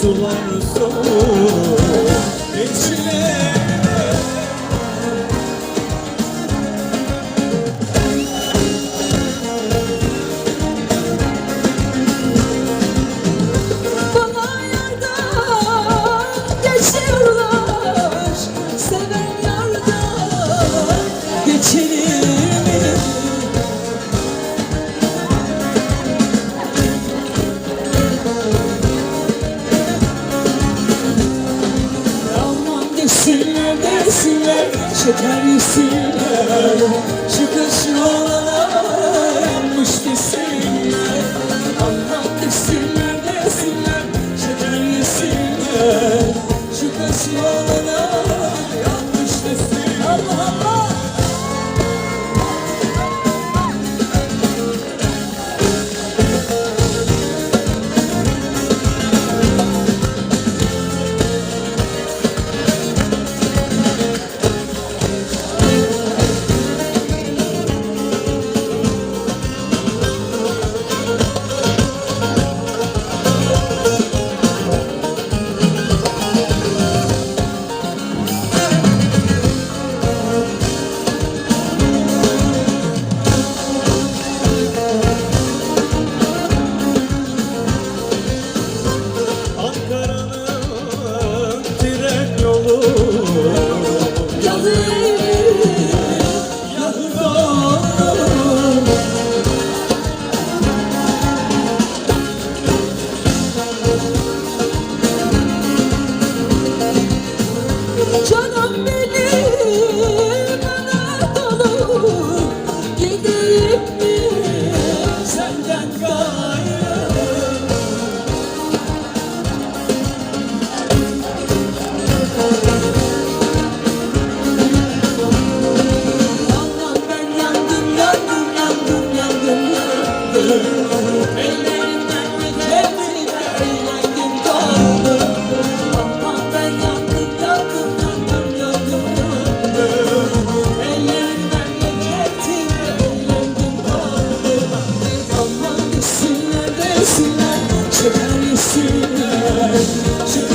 sular soğuk Ne yesinler, şeker yesinler Şıkır şu olana yanmış desinler. Allah desinler kaldı Ellerinden ve cebimden yangın kaldı Ama ben yandım yandım yandım yandım yandım Ellerinden ve cebimden Aman desinler desinler Çeker yesinler Çeker